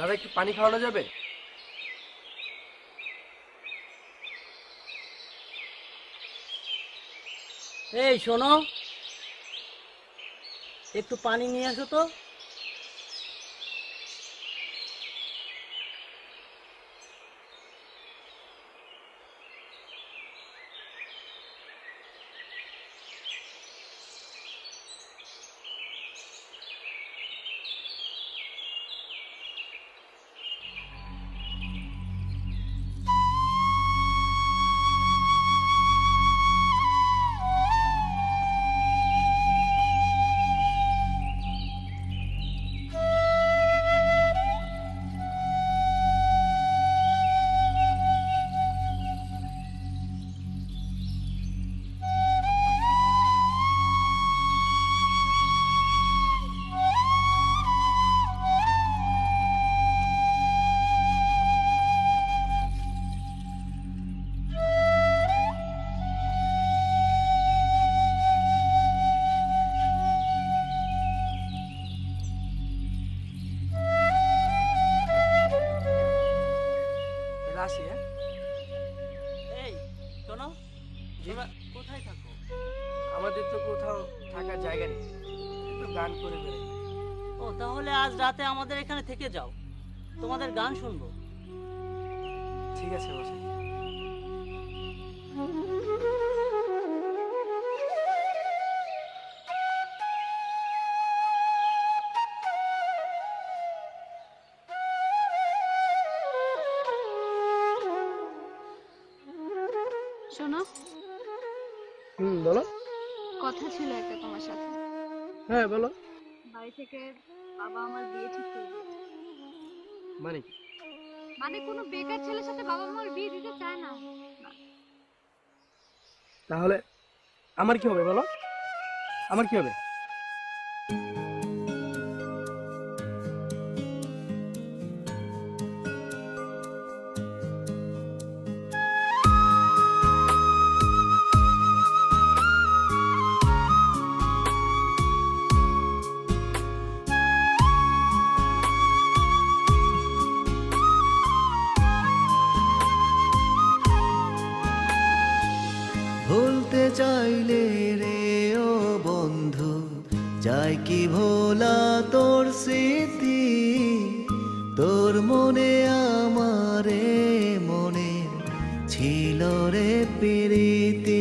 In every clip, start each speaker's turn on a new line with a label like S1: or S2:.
S1: দাদা একটু পানি খাওয়ানো যাবে?
S2: এই শোনো একটু পানি নিয়ে আসো তো।
S1: করে বেড়াই
S2: ও তাহলে আজ রাতে আমাদের এখানে থেকে যাও। তোমাদের গান শুনব।
S1: ঠিক আছে মশাই
S3: শোনো।
S1: হুম বলো।
S3: কথা ছিল একটা তোমার সাথে।
S1: হ্যাঁ বলো।
S3: থেকে বাবা আমার বিয়ে ঠিক করে দিয়েছে।
S1: মানে কি?
S3: মানে কোনো বেকার ছেলের সাথে বাবা আমার বিয়ে দিতে চায় না।
S1: তাহলে আমার কি হবে বলো? আমার কি হবে?
S4: যাই কি ভোলা তোর স্মৃতি? তোর মনে আমারে মনে ছিল রে প্রীতি।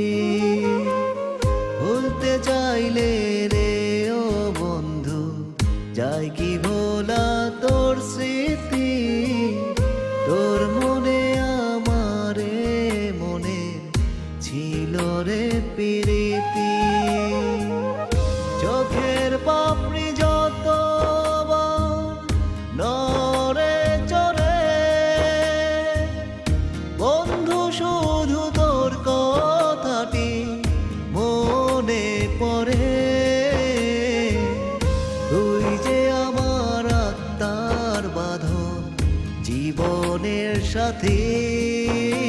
S4: জীবনের সাথী।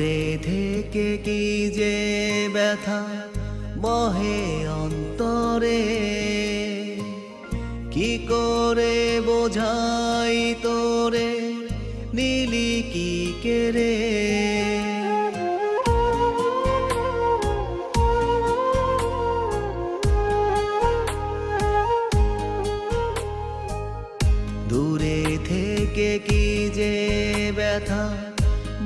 S4: দূরে থেকে কি যে ব্যথা বহে অন্তরে? কি করে বোঝাই তোরে? নীলি কি কেরে দূরে থেকে কি যে ব্যথা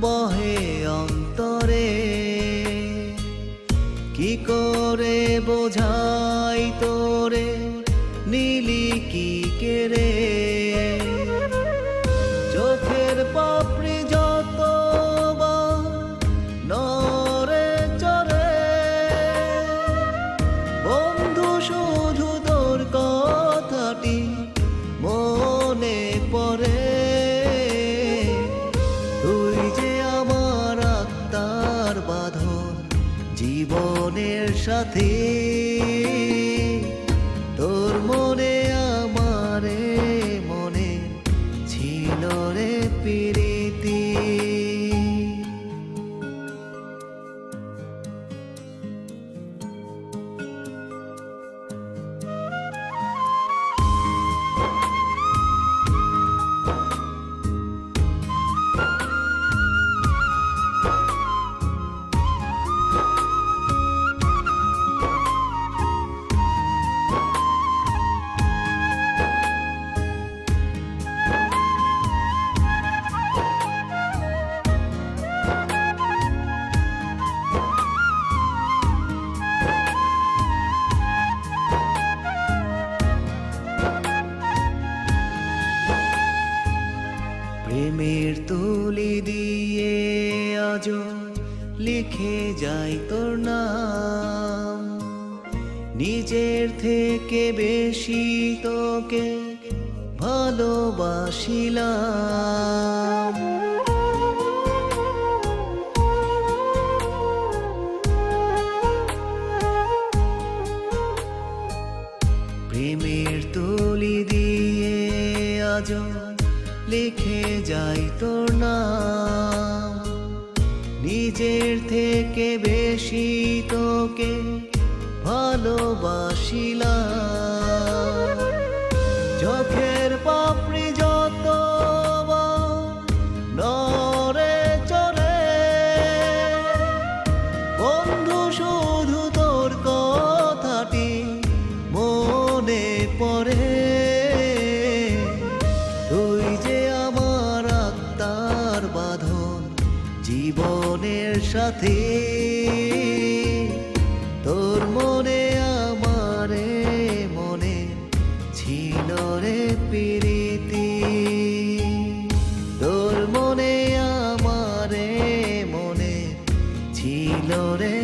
S4: বহে অন্তরে। কি করে বোঝাই সাথে। তোর মনে আমারে মনে ছিল রে প্রীতি তুলি দিয়ে আজ লিখে যাই তোর নাম। নিজের থেকে বেশি তোকে ভালোবাসিলাম। থেকে বেশি তোকে ভালোবাসিলাম। জীবনের সাথে, তোর মনে আমারে মনে ছিল রে প্রীতি। তোর মনে আমারে মনে ছিল রে